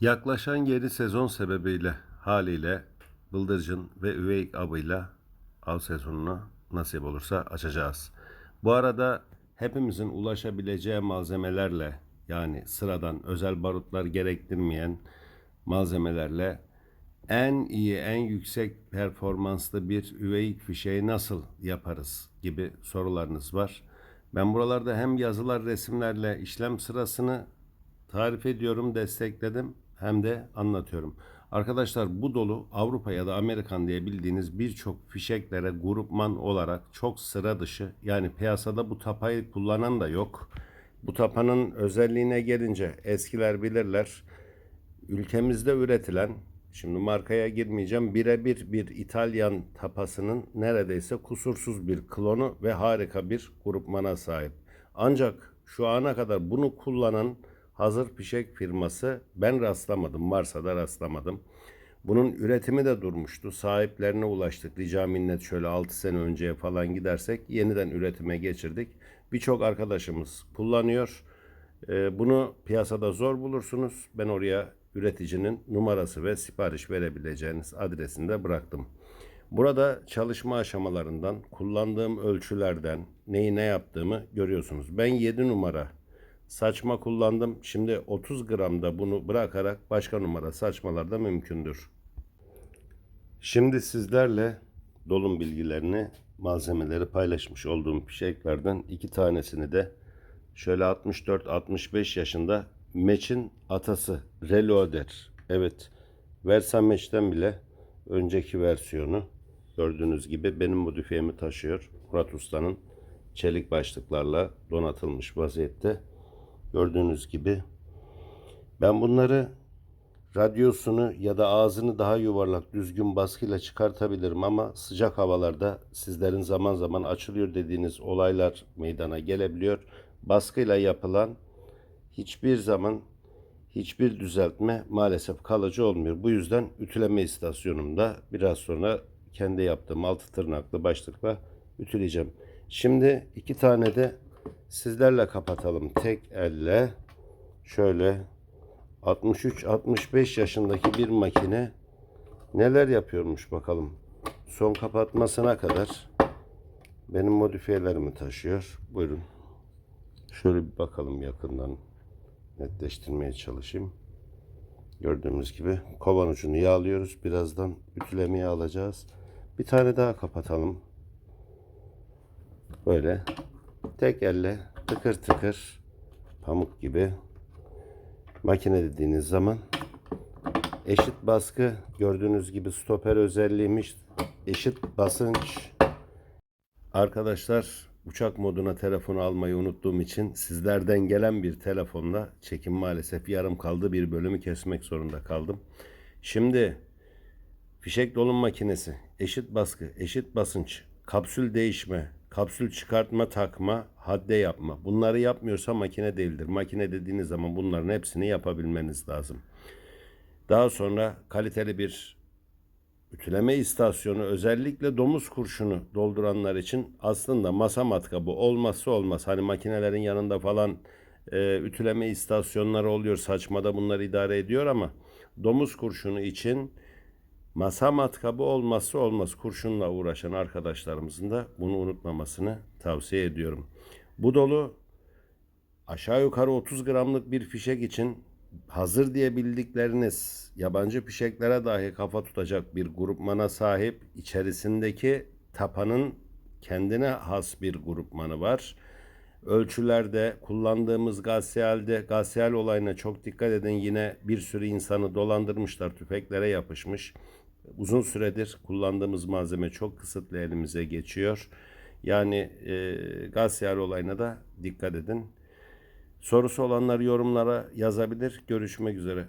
Yaklaşan yeni sezon sebebiyle haliyle Bıldırcın ve Üveyik abıyla av sezonunu nasip olursa açacağız. Bu arada hepimizin ulaşabileceği malzemelerle yani sıradan özel barutlar gerektirmeyen malzemelerle en iyi, en yüksek performanslı bir üveyik fişeği nasıl yaparız gibi sorularınız var. Ben buralarda hem yazılar, resimlerle işlem sırasını tarif ediyorum, destekledim hem de anlatıyorum. Arkadaşlar bu dolu Avrupa ya da Amerikan diye bildiğiniz birçok fişeklere grupman olarak çok sıra dışı yani piyasada bu tapayı kullanan da yok. Bu tapanın özelliğine gelince eskiler bilirler ülkemizde üretilen şimdi markaya girmeyeceğim birebir bir İtalyan tapasının neredeyse kusursuz bir klonu ve harika bir grupmana sahip. Ancak şu ana kadar bunu kullanan hazır fişek firması ben rastlamadım. Varsa da rastlamadım. Bunun üretimi de durmuştu. Sahiplerine ulaştık. Rica minnet şöyle 6 sene önceye falan gidersek yeniden üretime geçirdik. Birçok arkadaşımız kullanıyor. Ee, Bunu piyasada zor bulursunuz. Ben oraya üreticinin numarası ve sipariş verebileceğiniz adresini de bıraktım. Burada çalışma aşamalarından, kullandığım ölçülerden neyi ne yaptığımı görüyorsunuz. Ben 7 numara saçma kullandım. Şimdi 30 gramda bunu bırakarak başka numara saçmalar da mümkündür. Şimdi sizlerle dolum bilgilerini, malzemeleri paylaşmış olduğum fişeklerden iki tanesini de şöyle 64-65 yaşında Meç'in atası Reloader. Evet, Versa Meç'ten bile önceki versiyonu gördüğünüz gibi benim modifiyemi taşıyor. Murat Usta'nın çelik başlıklarla donatılmış vaziyette. Gördüğünüz gibi ben bunları radyosunu ya da ağzını daha yuvarlak düzgün baskıyla çıkartabilirim ama sıcak havalarda sizlerin zaman zaman açılıyor dediğiniz olaylar meydana gelebiliyor. Baskıyla yapılan hiçbir zaman hiçbir düzeltme maalesef kalıcı olmuyor. Bu yüzden ütüleme istasyonumda biraz sonra kendi yaptığım altı tırnaklı başlıkla ütüleyeceğim. Şimdi iki tane de sizlerle kapatalım. Tek elle şöyle 63-65 yaşındaki bir makine neler yapıyormuş bakalım. Son kapatmasına kadar benim modifiyelerimi taşıyor. Buyurun. Şöyle bir bakalım yakından netleştirmeye çalışayım. Gördüğümüz gibi kovan ucunu yağlıyoruz. Birazdan ütülemeye alacağız. Bir tane daha kapatalım. Böyle tek elle tıkır tıkır pamuk gibi makine dediğiniz zaman eşit baskı gördüğünüz gibi stoper özelliğiymiş eşit basınç. Arkadaşlar uçak moduna telefonu almayı unuttuğum için sizlerden gelen bir telefonla çekim maalesef yarım kaldı bir bölümü kesmek zorunda kaldım. Şimdi fişek dolum makinesi eşit baskı eşit basınç kapsül değişme kapsül çıkartma takma hadde yapma. Bunları yapmıyorsa makine değildir. Makine dediğiniz zaman bunların hepsini yapabilmeniz lazım. Daha sonra kaliteli bir ütüleme istasyonu özellikle domuz kurşunu dolduranlar için aslında masa matkabı olmazsa olmaz. Hani makinelerin yanında falan e, ütüleme istasyonları oluyor saçmada bunları idare ediyor ama domuz kurşunu için masa matkabı olmazsa olmaz. Kurşunla uğraşan arkadaşlarımızın da bunu unutmamasını tavsiye ediyorum. Bu dolu aşağı yukarı 30 gramlık bir fişek için hazır diye bildikleriniz yabancı fişeklere dahi kafa tutacak bir grupmana sahip içerisindeki tapanın kendine has bir grupmanı var. Ölçülerde kullandığımız gasyalde gasyal olayına çok dikkat edin. Yine bir sürü insanı dolandırmışlar, tüfeklere yapışmış. Uzun süredir kullandığımız malzeme çok kısıtlı elimize geçiyor. Yani e, gasyal olayına da dikkat edin. Sorusu olanlar yorumlara yazabilir. Görüşmek üzere.